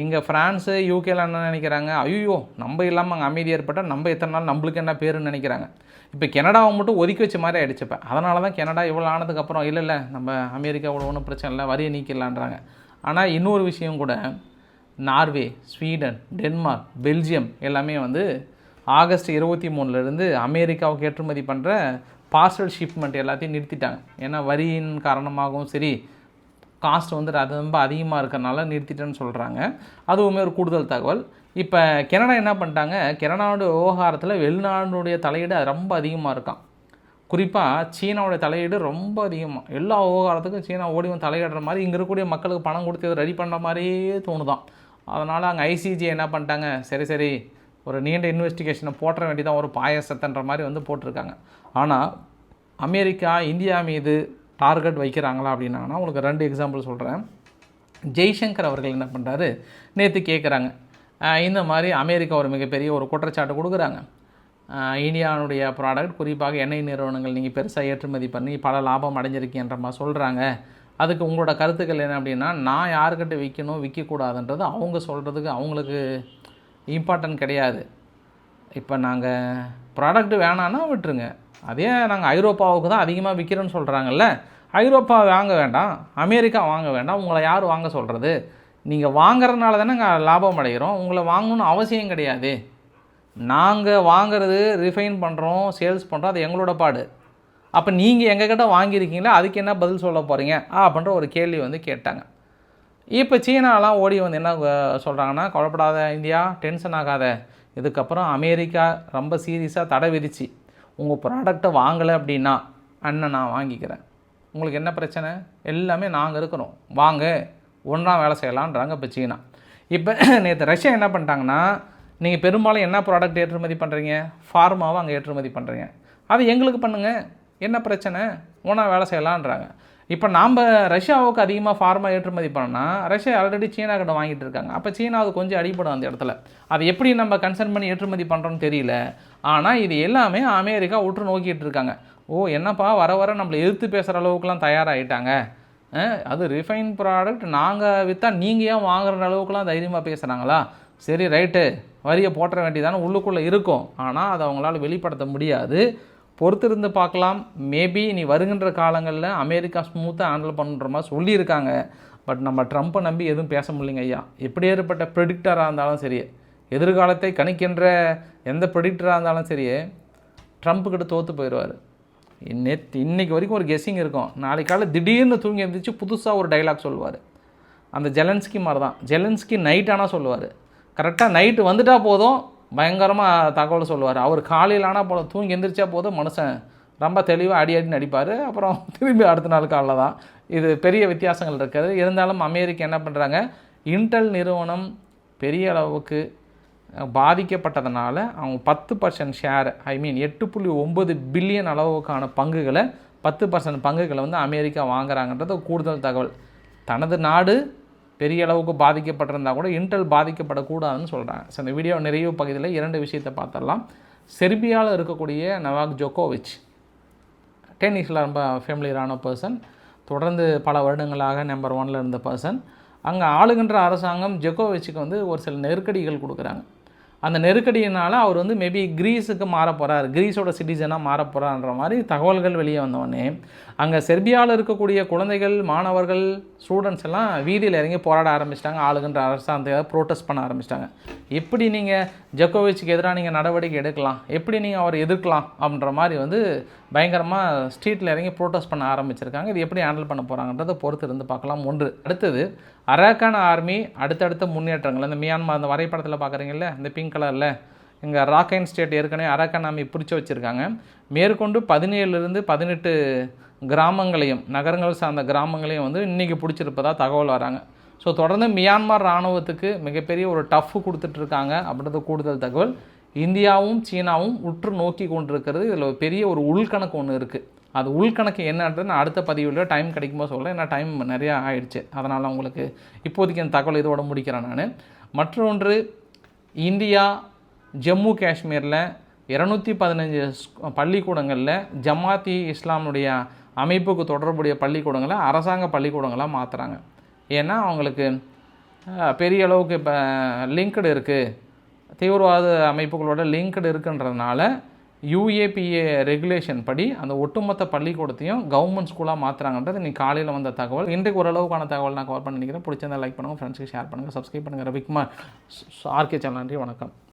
இங்கே ஃப்ரான்ஸு யூகேல என்ன நினைக்கிறாங்க? ஐயோ நம்ம இல்லாமல் அங்கே அமைதி ஏற்பட்டால் நம்ம எத்தனை நாள் நம்மளுக்கு என்ன பேருன்னு நினைக்கிறாங்க. இப்போ கனடாவை மட்டும் ஒதுக்கி வச்ச மாதிரி ஆயிடுச்சு அதனால தான் கனடா இவ்வளோ ஆனதுக்கப்புறம் இல்லை இல்லை நம்ம அமெரிக்காவோட ஒன்றும் பிரச்சனை இல்லை வரியை நீக்கிடலான்றாங்க. ஆனால் இன்னொரு விஷயம் கூட நார்வே ஸ்வீடன் டென்மார்க் பெல்ஜியம் எல்லாமே வந்து ஆகஸ்ட் இருபத்தி மூணுலேருந்து அமெரிக்காவுக்கு ஏற்றுமதி பண்ணுற பார்சல் ஷிப்மெண்ட் எல்லாத்தையும் நிறுத்திட்டாங்க. ஏன்னா வரியின் காரணமாகவும் சரி காஸ்ட் வந்து அது ரொம்ப அதிகமாக இருக்கிறனால நிறுத்திட்டேன்னு சொல்கிறாங்க அதுவுமே ஒரு கூடுதல் தகவல். இப்போ கனடா என்ன பண்ணிட்டாங்க? கனடாவுடைய விவகாரத்தில் வெளிநாடுடைய தலையீடு ரொம்ப அதிகமாக இருக்கான் குறிப்பாக சீனாவுடைய தலையீடு ரொம்ப அதிகமாக எல்லா விவகாரத்துக்கும் சீனா ஓடி வந்து தலையிடுற மாதிரி இங்கே இருக்கக்கூடிய மக்களுக்கு பணம் கொடுத்து இதை ரெடி பண்ணுற மாதிரியே தோணுதான் அதனால் அங்கே ஐசிஜி என்ன பண்ணிட்டாங்க? சரி சரி ஒரு நீண்ட இன்வெஸ்டிகேஷனை போட்டுற வேண்டியதான் ஒரு பாயசத்தன்ற மாதிரி வந்து போட்டிருக்காங்க. ஆனால் அமெரிக்கா இந்தியா மீது டார்கெட் வைக்கிறாங்களா அப்படின்னாங்கன்னா உங்களுக்கு ரெண்டு எக்ஸாம்பிள் சொல்கிறேன் ஜெய்சங்கர் அவர்கள் என்ன பண்ணுறாரு நேற்று கேட்குறாங்க இந்த மாதிரி அமெரிக்கா ஒரு மிகப்பெரிய ஒரு குற்றச்சாட்டு கொடுக்குறாங்க. இந்தியாவுடைய ப்ராடக்ட் குறிப்பாக எண்ணெய் நிறுவனங்கள் நீங்கள் பெருசாக ஏற்றுமதி பண்ணி பல லாபம் அடைஞ்சிருக்கீன்ற மாதிரி சொல்கிறாங்க அதுக்கு உங்களோட கருத்துக்கள் என்ன அப்படின்னா நான் யாருக்கிட்ட விற்கணும் விற்கக்கூடாதுன்றது அவங்க சொல்கிறதுக்கு அவங்களுக்கு இம்பார்ட்டன்ட் கிடையாது. இப்போ நாங்கள் ப்ராடக்ட் வேணான்னா விட்டுருங்க. அதே நாங்கள் ஐரோப்பாவுக்கு தான் அதிகமாக விற்கிறோன்னு சொல்கிறாங்கல்ல ஐரோப்பா வாங்க வேண்டாம் அமெரிக்கா வாங்க வேண்டாம் உங்களை யார் வாங்க சொல்கிறது நீங்கள் வாங்குறதுனால தானே நாங்கள் லாபம் அடைகிறோம் உங்களை வாங்கணும்னு அவசியம் கிடையாது. நாங்கள் வாங்குறது ரிஃபைன் பண்ணுறோம் சேல்ஸ் பண்ணுறோம் அது எங்களோட பாடு. அப்போ நீங்கள் எங்ககிட்ட வாங்கியிருக்கீங்களா அதுக்கு என்ன பதில் சொல்ல போகிறீங்க அப்படின்ற ஒரு கேள்வி வந்து கேட்டாங்க. இப்போ சீனாலாம் ஓடி வந்து என்ன சொல்கிறாங்கன்னா கவலைப்படாத இந்தியா டென்ஷன் ஆகாத. இதுக்கப்புறம் அமெரிக்கா ரொம்ப சீரியஸாக தடை விதிச்சு. உங்கள் ப்ராடக்டை வாங்கலை அப்படின்னா அண்ணன் நான் வாங்கிக்கிறேன். உங்களுக்கு என்ன பிரச்சனை? எல்லாமே நாங்கள் இருக்கிறோம். வாங்க ஒன்றா வேலை செய்யலான்றாங்க இப்போ சீனா இப்போ நேற்று ரஷ்யா என்ன பண்ணிட்டாங்கன்னா நீங்கள் பெரும்பாலும் என்ன ப்ராடக்ட் ஏற்றுமதி பண்ணுறீங்க ஃபார்மாவை அங்கே ஏற்றுமதி பண்ணுறீங்க அது எங்களுக்கு பண்ணுங்கள் என்ன பிரச்சனை? ஒன்றா வேலை செய்யலான்றாங்க. இப்போ நாம் ரஷ்யாவுக்கு அதிகமாக ஃபார்மா ஏற்றுமதி பண்ணால் ரஷ்யா ஆல்ரெடி சீனா கிட்ட வாங்கிட்டு இருக்காங்க. அப்போ சீனாவுக்கு கொஞ்சம் அடிப்படும் அந்த இடத்துல. அது எப்படி நம்ம கன்சர்ன் பண்ணி ஏற்றுமதி பண்ணுறோன்னு தெரியல. ஆனால் இது எல்லாமே அமெரிக்கா உற்று நோக்கிட்டு இருக்காங்க. ஓ என்னப்பா வர வர நம்மளை எதிர்த்து பேசுகிற அளவுக்குலாம் தயாராகிட்டாங்க அது ரிஃபைன் ப்ராடக்ட் நாங்கள் விற்றா நீங்கள் ஏன் வாங்குற அளவுக்குலாம் தைரியமாக பேசுகிறாங்களா சரி ரைட்டு. வரியை போட்டுற வேண்டியதானே உள்ளுக்குள்ளே இருக்கும். ஆனால் அதை அவங்களால வெளிப்படுத்த முடியாது. பொறுத்திருந்து பார்க்கலாம். மேபி நீ வருகின்ற காலங்களில் அமெரிக்கா ஸ்மூத்தாக ஹேண்டில் பண்ணுற மாதிரி சொல்லியிருக்காங்க. பட் நம்ம ட்ரம்ப்பை நம்பி எதுவும் பேச முடியலைங்க ஐயா. எப்படி ஏற்பட்ட ப்ரெடிக்டராக இருந்தாலும் சரி. எதிர்காலத்தை கணிக்கின்ற எந்த ப்ரெடிக்டராக இருந்தாலும் சரி ட்ரம்ப்புக்கிட்ட தோற்று போயிடுவார் நேற்று இன்றைக்கி வரைக்கும் ஒரு கெஸ்ஸிங் இருக்கும். நாளைக்கு காலை திடீர்னு தூங்கி எழுந்திரிச்சு புதுசாக ஒரு டைலாக் சொல்லுவார். அந்த ஜெலன்ஸ்கி மாதிரி தான் ஜெலன்ஸ்கி நைட் ஆனால் சொல்லுவார். கரெக்டாக நைட்டு வந்துட்டால் போதும் பயங்கரமாக தகவல் சொல்லுவார். அவர் காலையில் ஆனால் போல தூங்கி எந்திரிச்சா போதும் மனுஷன் ரொம்ப தெளிவாக அடி அடி நடிப்பார். அப்புறம் திரும்பி அடுத்த நாள் காலைல தான். இது பெரிய வித்தியாசங்கள் இருக்குது. இருந்தாலும் அமெரிக்கா என்ன பண்ணுறாங்க இன்டெல் நிறுவனம் பெரிய அளவுக்கு பாதிக்கப்பட்டதுனால அவங்க பத்து பர்சன்ட் ஷேர் ஐ மீன் எட்டு புள்ளி ஒம்பது பில்லியன் அளவுக்கான பங்குகளை பத்து பர்சன்ட் பங்குகளை வந்து அமெரிக்கா வாங்குறாங்கன்றது கூடுதல் தகவல். தனது நாடு பெரிய அளவுக்கு பாதிக்கப்பட்டிருந்தா கூட இன்டெல் பாதிக்கப்படக்கூடாதுன்னு சொல்கிறாங்க ஸோ இந்த வீடியோ நிறைவு பகுதியில் இரண்டு விஷயத்தை பார்த்துடலாம். செர்பியாவில் இருக்கக்கூடிய நவாக் ஜோகோவிச் டென்னிஸில் ரொம்ப ஃபேமிலியரான பர்சன் தொடர்ந்து பல வருடங்களாக நம்பர் ஒன்ல இருந்த பர்சன் அங்கே ஆளுகின்ற அரசாங்கம் ஜெகோவிச்சுக்கு வந்து ஒரு சில நெருக்கடிகள் கொடுக்குறாங்க. அந்த நெருக்கடியினால் அவர் வந்து மேபி கிரீஸுக்கு மாற போகிறார் கிரீஸோட சிட்டிசனாக மாற போகிறான்ற மாதிரி தகவல்கள் வெளியே வந்தோடனே அங்கே செர்பியாவில் இருக்கக்கூடிய குழந்தைகள் மாணவர்கள் ஸ்டூடெண்ட்ஸ் எல்லாம் வீதியில் இறங்கி போராட ஆரம்பிச்சிட்டாங்க. ஆளுகின்ற அரசாங்கத்தை ப்ரோட்டஸ்ட் பண்ண ஆரம்பிச்சிட்டாங்க. எப்படி நீங்கள் ஜக்கோவிச்சுக்கு எதிராக நீங்கள் நடவடிக்கை எடுக்கலாம். எப்படி நீங்கள் அவர் எதிர்க்கலாம் அப்படின்ற மாதிரி வந்து பயங்கரமாக ஸ்ட்ரீட்டில் இறங்கி ப்ரோட்டஸ்ட் பண்ண ஆரம்பிச்சிருக்காங்க. இது எப்படி ஹேண்டில் பண்ண போகிறாங்கன்றதை பொறுத்து இருந்து பார்க்கலாம். ஒன்று அடுத்தது அராக்கான ஆர்மி அடுத்தடுத்த முன்னேற்றங்கள். இந்த மியான்மார் அந்த வரைபடத்தில் பார்க்குறீங்கல்ல இந்த பிங்க் கலரில் இங்கே ராக்கைன் ஸ்டேட் ஏற்கனவே அரக்கான் ஆர்மி பிடிச்சி வச்சுருக்காங்க. மேற்கொண்டு பதினேழுலேருந்து பதினெட்டு கிராமங்களையும் நகரங்கள் சார்ந்த கிராமங்களையும் வந்து இன்றைக்கி பிடிச்சிருப்பதாக தகவல் வராங்க. ஸோ தொடர்ந்து மியான்மர் இராணுவத்துக்கு மிகப்பெரிய ஒரு டஃப் கொடுத்துட்ருக்காங்க அப்படின்றது கூடுதல் தகவல். இந்தியாவும் சீனாவும் உற்று நோக்கி கொண்டிருக்கிறது. இதில் ஒரு பெரிய ஒரு உள்கணக்கு ஒன்று இருக்குது அது உள்கணக்கு என்னன்றது நான் அடுத்த பதிவில் டைம் கிடைக்கும்போது சொல்கிறேன் ஏன்னா டைம் நிறையா ஆயிடுச்சு. அதனால் உங்களுக்கு இப்போதைக்கு அந்த தகவல் இதோட முடிக்கிறேன் நான். மற்றொன்று இந்தியா ஜம்மு காஷ்மீரில் இரநூத்தி பதினஞ்சு பள்ளிக்கூடங்களில் ஜமாத்தி இஸ்லாமுடைய அமைப்புக்கு தொடர்புடைய பள்ளிக்கூடங்களை அரசாங்க பள்ளிக்கூடங்களாக மாற்றுறாங்க ஏன்னா அவங்களுக்கு பெரிய அளவுக்கு இப்போ லிங்க்டு இருக்குது தீவிரவாத அமைப்புகளோட லிங்க்டு இருக்குன்றதுனால யூஏபிஏ ரெகுலேஷன் படி அந்த ஒட்டுமொத்த பள்ளிக்கூடத்தையும் கவர்மெண்ட் ஸ்கூலாக மாற்றுறாங்கன்றது இன்னைக்கு காலையில் வந்த தகவல் இன்றைக்கு ஓரளவுக்கான தகவல் நான் கவர் பண்ணி நினைக்கிறேன் பிடிச்சிருந்தா லைக் பண்ணுங்கள் ஃப்ரெண்ட்ஸுக்கு ஷேர் பண்ணுங்கள் சப்ஸ்கிரைப் பண்ணுங்கள் விக்மா ஆர்கே சேனல் நன்றி வணக்கம்